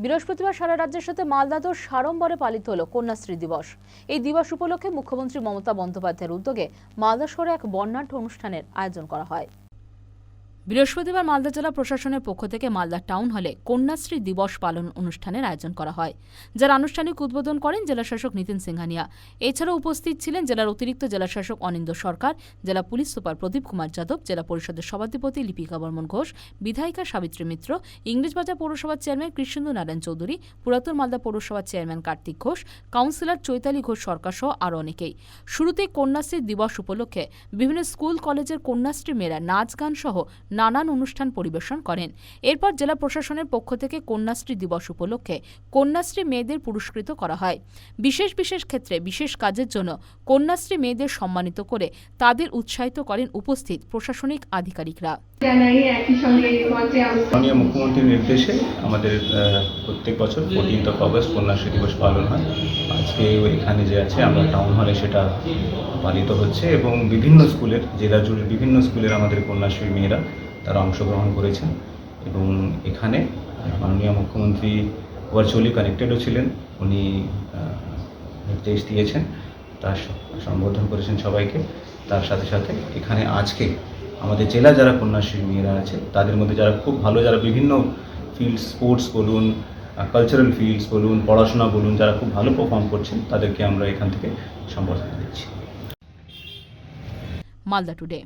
বৃহস্পতিবার সারা রাজ্যের সাথে মালদাতেও সাড়ম্বরে পালিত হল কন্যাশ্রী দিবস। এই দিবস উপলক্ষে মুখ্যমন্ত্রী মমতা বন্দ্যোপাধ্যায়ের উদ্যোগে মালদা শহরে এক বর্ণাঢ্য অনুষ্ঠানের আয়োজন করা হয়। বৃহস্পতিবার মালদা জেলা প্রশাসনের পক্ষ থেকে মালদা টাউন হলে কন্যাশ্রী দিবস পালন অনুষ্ঠানের আয়োজন করা হয়, যার আনুষ্ঠানিক উদ্বোধন করেন জেলাশাসক নিতিন সিংহানিয়া। এছাড়াও উপস্থিত ছিলেন জেলার অতিরিক্ত জেলাশাসক অনিন্দ সরকার, জেলা পুলিশ সুপার প্রদীপ কুমার যাদব, জেলা পরিষদের সভাধিপতি লিপিকা বর্মন ঘোষ, বিধায়িকা সাবিত্রী মিত্র, ইংরেজবাজার পৌরসভার চেয়ারম্যান কৃষ্ণেন্দু নারায়ণ চৌধুরী, পুরাতন মালদা পৌরসভার চেয়ারম্যান কার্তিক ঘোষ, কাউন্সিলর চৈতালি ঘোষ সরকার সহ আরও অনেকেই। শুরুতে কন্যাশ্রী দিবস উপলক্ষে বিভিন্ন স্কুল, কলেজের কন্যাশ্রী মেয়েরা নাচ, গান সহ নানান অনুষ্ঠান পরিবেশন করেন। এরপর জেলা প্রশাসনের পক্ষ থেকে কন্যাশ্রী দিবস উপলক্ষে কন্যাশ্রী মেয়েদের পুরস্কৃত করা হয়। বিশেষ বিশেষ ক্ষেত্রে বিশেষ কাজের জন্য কন্যাশ্রী মেয়েদের সম্মানিত করে তাদের উৎসাহিত করেন উপস্থিত প্রশাসনিক আধিকারিকরা। মাননীয় মুখ্যমন্ত্রীর নির্দেশে আমাদের প্রত্যেক বছর ফোরটিন্থ অফ অগস্ট কন্যাশ্রী দিবস পালন হয়। আজকে এখানে যে আছে আমরা টাউন হলে সেটা পালিত হচ্ছে এবং বিভিন্ন স্কুলের জেলা জুড়ে বিভিন্ন স্কুলের আমাদের কন্যাশ্রী মেয়েরা তারা অংশগ্রহণ করেছেন এবং এখানে মাননীয় মুখ্যমন্ত্রী ভার্চুয়ালি কানেক্টেডও ছিলেন। উনি নির্দেশ দিয়েছেন তার সম্বোধন করেছেন সবাইকে। তার সাথে সাথে এখানে আজকে আমাদের জেলা যারা কন্যাশ্রী মেয়েরা আছে, তাদের মধ্যে যারা খুব ভালো, যারা বিভিন্ন ফিল্ড স্পোর্টস বলুন কালচারাল ফিল্ডস বলুন, পড়াশোনা বলুন, যারা খুব ভালো পারফর্ম করছেন, তাদেরকে আমরা এখান থেকে সম্বর্ধনা দিচ্ছি। মালদা টুডে।